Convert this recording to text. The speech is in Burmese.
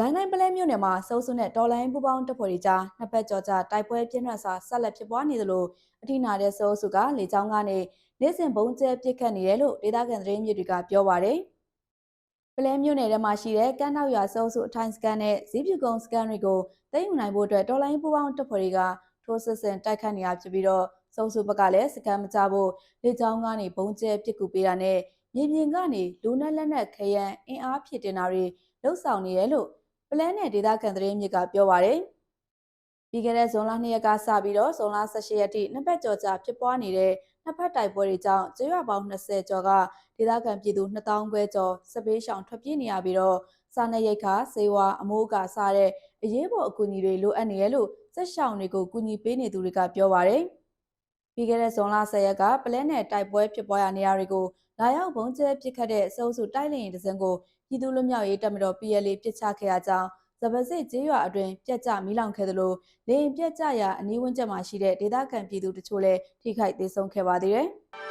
ကိုင်းတိုင်းပလဲမြို့နယ်မှာစိုးစုနဲ့တော်လိုင်းပူပေါင်းတပ်ဖွဲ့တွေကြားနှစ်ပတ်ကျော်ကြာတိုက်ပွဲပြင်းထန်စွာဆက်လက်ဖြစ်ပွားနေသလိုအထိနာတဲ့စိုးစုကလေကြောင်းကနေနေ့စဉ်ဘုံကျဲပစ်ခတ်နေတယ်လို့ဒေသခံသတင်းမြေတွေကပြောပါရယ်ပလဲမြို့နယ်ထဲမှာရှိတဲ့ကမ်းနောက်ရွာစိုးစုအထိုင်စကန်နဲ့ဇီးပြူကုန်းစကန်တွေကိုသိမ်းယူနိုင်ဖို့အတွက်တော်လိုင်းပူပေါင်းတပ်ဖွဲ့တွေကထိုးစစ်ဆင်တိုက်ခတ်နေရဖြစ်ပြီးတော့စိုးစုဘက်ကလည်းစကန်မကြဖို့လေကြောင်းကနေဘုံကျဲပစ်ကူပေးတာနဲ့မြေပြင်ကနေလူနဲ့လက်နက်ခရမ်းအင်အားဖြစ်တင်တာတွေလှုပ်ဆောင်နေတယ်လို့ ပလဲနယ်ဒေသခံသတင်းမြစ်ကပြောပါရယ်ပြီးခဲ့တဲ့ဇွန်လ2ရက်ကစပြီးတော့ဇွန်လ18ရက်ထိနှစ်ပတ်ကျော်ကြာဖြစ်ပွားနေတဲ့နှစ်ဖက်တိုက်ပွဲတွေကြောင့်ကျေးရွာပေါင်း20ကျော်ကဒေသခံပြည်သူ2000ခွဲကျော်စပေးရှောင်ထွက်ပြေးနေရပြီးတော့စာနယ်ရိတ်ခါစေဝါအမိုးကစားတဲ့အရေးပေါ်အကူအညီတွေလိုအပ်နေရလို့စက်ရှောင်တွေကိုကူညီပေးနေသူတွေကပြောပါရယ်ပြီးခဲ့တဲ့ဇွန်လ10ရက်ကပလဲနယ်တိုက်ပွဲဖြစ်ပွားရာနေရာတွေကိုလာရောက်ဘုံကျဲပစ်ခတ်တဲ့အစိုးစုတိုက်လျင်တစင်းကို ပြည်သူ့လွတ်မြောက်ရေးတပ်မတော် PLA ပစ်ချခဲ့ရကြောင်းဇပစစ်ကျေးရွာအတွင်းပြက်ကျမီးလောင်ခဲ့သလိုလေရင်ပြက်ကျရာအနီးဝန်းကျင်မှာရှိတဲ့ဒေသခံပြည်သူတချို့လည်းထိခိုက်သေးဆုံးခဲ့ပါသေးတယ်။